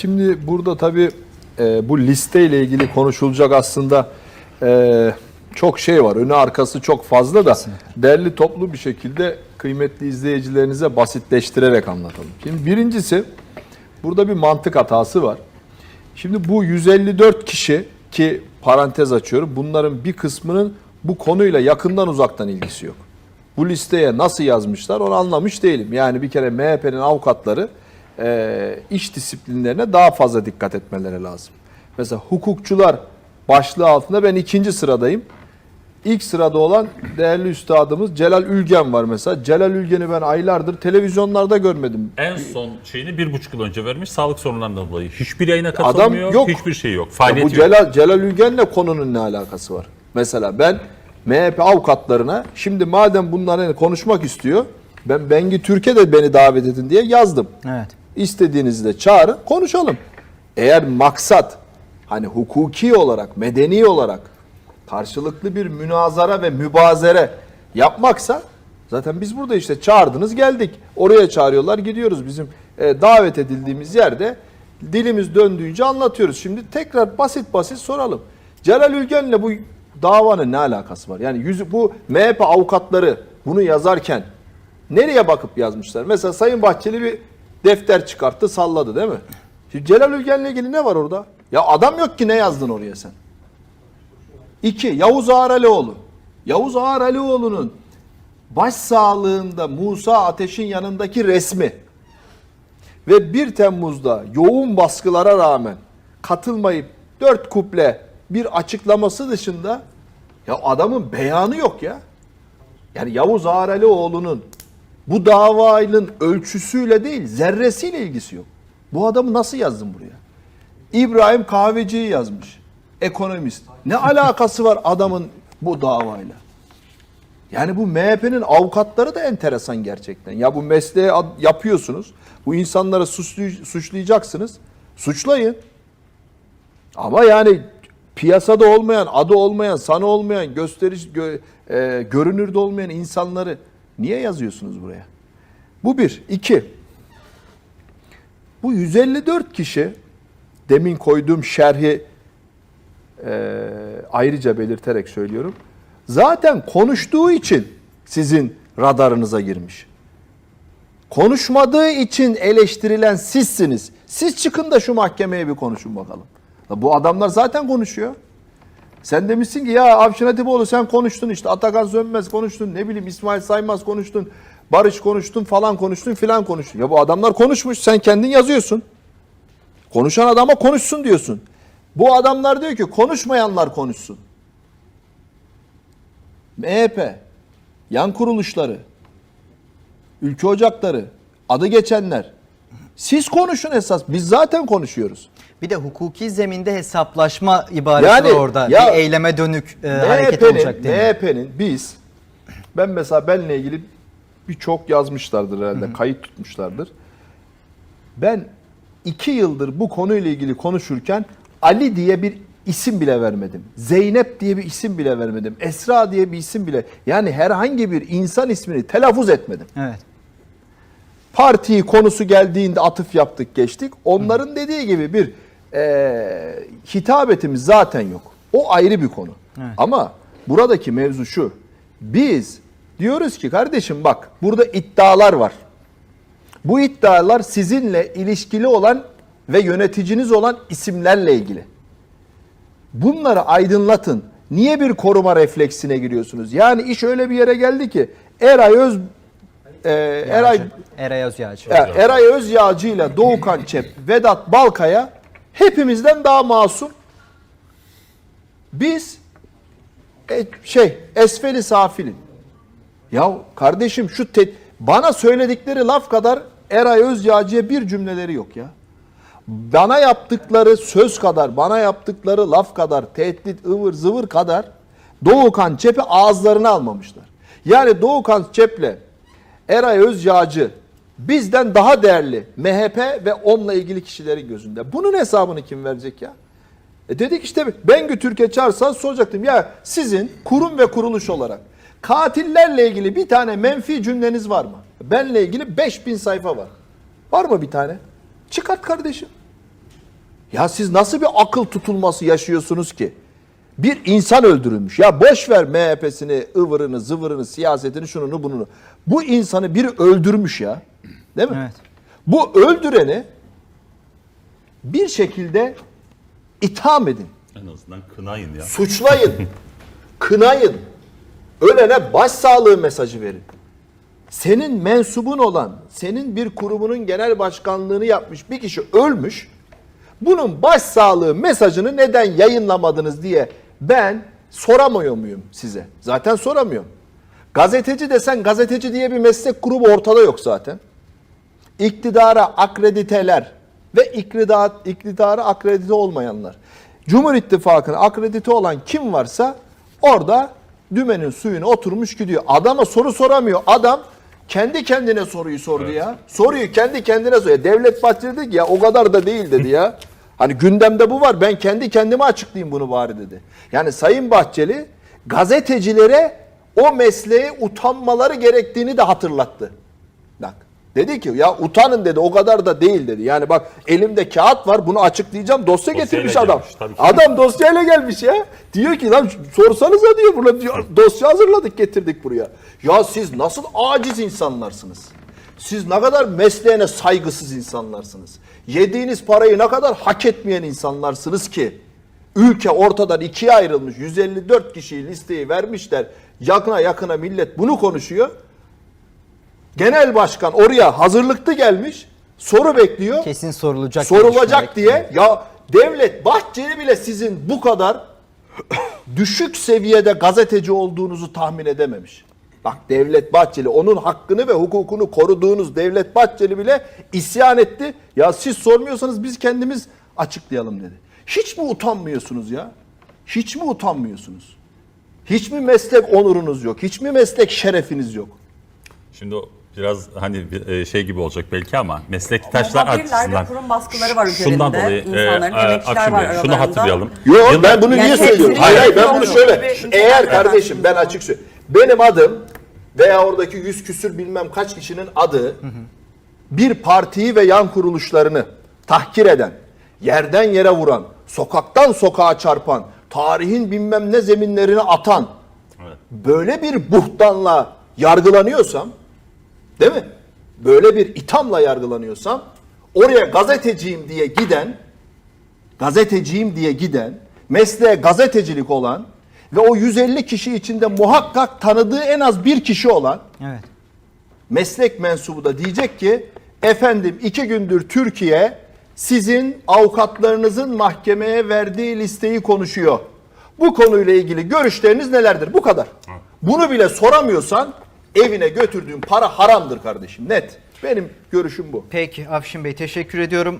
Şimdi burada tabii e, bu listeyle ilgili konuşulacak aslında e, çok şey var. Önü arkası çok fazla da derli toplu bir şekilde kıymetli izleyicilerinize basitleştirerek anlatalım. Şimdi birincisi burada bir mantık hatası var. Şimdi bu 154 kişi ki parantez açıyorum bunların bir kısmının bu konuyla yakından uzaktan ilgisi yok. Bu listeye nasıl yazmışlar onu anlamış değilim. Yani bir kere MHP'nin avukatları e, iş disiplinlerine daha fazla dikkat etmeleri lazım. Mesela hukukçular başlığı altında ben ikinci sıradayım. İlk sırada olan değerli üstadımız Celal Ülgen var mesela. Celal Ülgen'i ben aylardır televizyonlarda görmedim. En son şeyini bir buçuk yıl önce vermiş sağlık sorunlarından dolayı. Hiçbir yayına Adam katılmıyor, yok. hiçbir şey yok. Ya Faaliyeti bu yok. Celal, Celal Ülgen'le konunun ne alakası var? Mesela ben MHP avukatlarına şimdi madem bunlar hani konuşmak istiyor ben Bengi Türkiye de beni davet edin diye yazdım. Evet. İstediğinizi de çağırın konuşalım. Eğer maksat hani hukuki olarak, medeni olarak karşılıklı bir münazara ve mübazere yapmaksa zaten biz burada işte çağırdınız geldik. Oraya çağırıyorlar gidiyoruz. Bizim e, davet edildiğimiz yerde dilimiz döndüğünce anlatıyoruz. Şimdi tekrar basit basit soralım. Celal Ülgen'le bu davanın ne alakası var? Yani yüzü, bu MHP avukatları bunu yazarken nereye bakıp yazmışlar? Mesela Sayın Bahçeli bir defter çıkarttı salladı değil mi? Şimdi Celal Ülgen'le ilgili ne var orada? Ya adam yok ki ne yazdın oraya sen? İki, Yavuz Ağar. Yavuz Ağar Alioğlu'nun baş sağlığında Musa Ateş'in yanındaki resmi ve 1 Temmuz'da yoğun baskılara rağmen katılmayıp dört kuple bir açıklaması dışında ya adamın beyanı yok ya. Yani Yavuz Ağar Alioğlu'nun bu davanın ölçüsüyle değil zerresiyle ilgisi yok. Bu adamı nasıl yazdın buraya? İbrahim Kahveci'yi yazmış. Ekonomist. Ne alakası var adamın bu davayla? Yani bu MHP'nin avukatları da enteresan gerçekten. Ya bu mesleği yapıyorsunuz. Bu insanları suçlayacaksınız. Suçlayın. Ama yani piyasada olmayan, adı olmayan, sanı olmayan, gösteriş gö- e, görünürde olmayan insanları niye yazıyorsunuz buraya? Bu bir. İki. Bu 154 kişi demin koyduğum şerhi e, ayrıca belirterek söylüyorum. Zaten konuştuğu için sizin radarınıza girmiş. Konuşmadığı için eleştirilen sizsiniz. Siz çıkın da şu mahkemeye bir konuşun bakalım. Bu adamlar zaten konuşuyor. Sen demişsin ki ya Avşin Hatipoğlu sen konuştun işte Atakan Sönmez konuştun ne bileyim İsmail Saymaz konuştun Barış konuştun falan konuştun filan konuştun. Ya bu adamlar konuşmuş sen kendin yazıyorsun. Konuşan adama konuşsun diyorsun. Bu adamlar diyor ki konuşmayanlar konuşsun. MHP, yan kuruluşları, ülke ocakları, adı geçenler. Siz konuşun esas. Biz zaten konuşuyoruz. Bir de hukuki zeminde hesaplaşma ibaresi Yani, var orada. ya- bir eyleme dönük e, hareket olacak deniyor. MHP'nin biz ben mesela benle ilgili birçok yazmışlardır herhalde. Kayıt tutmuşlardır. Ben iki yıldır bu konuyla ilgili konuşurken Ali diye bir isim bile vermedim. Zeynep diye bir isim bile vermedim. Esra diye bir isim bile. Yani herhangi bir insan ismini telaffuz etmedim. Evet. Partiyi konusu geldiğinde atıf yaptık geçtik. Onların dediği gibi bir e, hitabetimiz zaten yok. O ayrı bir konu. Evet. Ama buradaki mevzu şu. Biz diyoruz ki kardeşim bak burada iddialar var. Bu iddialar sizinle ilişkili olan ve yöneticiniz olan isimlerle ilgili. Bunları aydınlatın. Niye bir koruma refleksine giriyorsunuz? Yani iş öyle bir yere geldi ki Eray Öz e, Eray Eray Özyağcı. ya, Eray Özyağcı ile Doğukan Çep, Vedat Balkaya hepimizden daha masum. Biz e, şey esfeli safilin. Ya kardeşim şu te- bana söyledikleri laf kadar Eray Özyağcı'ya bir cümleleri yok ya. Bana yaptıkları söz kadar, bana yaptıkları laf kadar, tehdit, ıvır zıvır kadar Doğukan Çep'i ağızlarına almamışlar. Yani Doğukan Çep'le Eray Özyağcı bizden daha değerli MHP ve onunla ilgili kişilerin gözünde. Bunun hesabını kim verecek ya? E dedik işte Bengü Türkiye çağırsa soracaktım. Ya sizin kurum ve kuruluş olarak katillerle ilgili bir tane menfi cümleniz var mı? Benle ilgili 5000 sayfa var. Var mı bir tane? Çıkart kardeşim. Ya siz nasıl bir akıl tutulması yaşıyorsunuz ki? Bir insan öldürülmüş. Ya boş ver MHP'sini, ıvırını, zıvırını, siyasetini, şununu, bununu. Bu insanı biri öldürmüş ya. Değil mi? Evet. Bu öldüreni bir şekilde itham edin. En azından kınayın ya. Suçlayın. kınayın. Ölene başsağlığı mesajı verin. Senin mensubun olan, senin bir kurumunun genel başkanlığını yapmış bir kişi ölmüş. Bunun başsağlığı mesajını neden yayınlamadınız diye ben soramıyor muyum size? Zaten soramıyorum. Gazeteci desen gazeteci diye bir meslek grubu ortada yok zaten. İktidara akrediteler ve iktidar, iktidara akredite olmayanlar. Cumhur İttifakı'na akredite olan kim varsa orada dümenin suyuna oturmuş gidiyor. Adama soru soramıyor. Adam kendi kendine soruyu sordu ya. Soruyu kendi kendine soruyor. Devlet Bahçeli dedi ki ya o kadar da değil dedi ya. Hani gündemde bu var ben kendi kendime açıklayayım bunu bari dedi. Yani Sayın Bahçeli gazetecilere o mesleğe utanmaları gerektiğini de hatırlattı. Bak dedi ki ya utanın dedi o kadar da değil dedi. Yani bak elimde kağıt var bunu açıklayacağım dosya getirmiş adam. gelmiş, tabii ki. Adam dosyayla gelmiş ya. Diyor ki lan sorsanıza diyor burada diyor, dosya hazırladık getirdik buraya. Ya siz nasıl aciz insanlarsınız? Siz ne kadar mesleğine saygısız insanlarsınız. Yediğiniz parayı ne kadar hak etmeyen insanlarsınız ki. Ülke ortadan ikiye ayrılmış. 154 kişiyi listeyi vermişler. Yakına yakına millet bunu konuşuyor. Genel başkan oraya hazırlıklı gelmiş. Soru bekliyor. Kesin sorulacak. sorulacak diye. Ya devlet Bahçeli bile sizin bu kadar düşük seviyede gazeteci olduğunuzu tahmin edememiş. Bak Devlet Bahçeli onun hakkını ve hukukunu koruduğunuz Devlet Bahçeli bile isyan etti. Ya siz sormuyorsanız biz kendimiz açıklayalım dedi. Hiç mi utanmıyorsunuz ya? Hiç mi utanmıyorsunuz? Hiç mi meslek onurunuz yok? Hiç mi meslek şerefiniz yok? Şimdi o biraz hani e, şey gibi olacak belki ama meslektaşlar açısından. kurum baskıları var üzerinde. Şundan dolayı e, İnsanların, e, emekçiler var şunu aralarında. hatırlayalım. Yok ben bunu Yani niye söylüyorum? Hayır hayır ben bunu şöyle. Eğer kardeşim ben açık söyleyeyim. Benim adım veya oradaki yüz küsür bilmem kaç kişinin adı bir partiyi ve yan kuruluşlarını tahkir eden, yerden yere vuran, sokaktan sokağa çarpan, tarihin bilmem ne zeminlerine atan Evet. böyle bir buhtanla yargılanıyorsam değil mi? Böyle bir ithamla yargılanıyorsam oraya gazeteciyim diye giden gazeteciyim diye giden, mesleğe gazetecilik olan ve o 150 kişi içinde muhakkak tanıdığı en az bir kişi olan Evet. meslek mensubu da diyecek ki efendim iki gündür Türkiye sizin avukatlarınızın mahkemeye verdiği listeyi konuşuyor. Bu konuyla ilgili görüşleriniz nelerdir? Bu kadar. Bunu bile soramıyorsan evine götürdüğün para haramdır kardeşim net. Benim görüşüm bu. Peki Afşin Bey teşekkür ediyorum.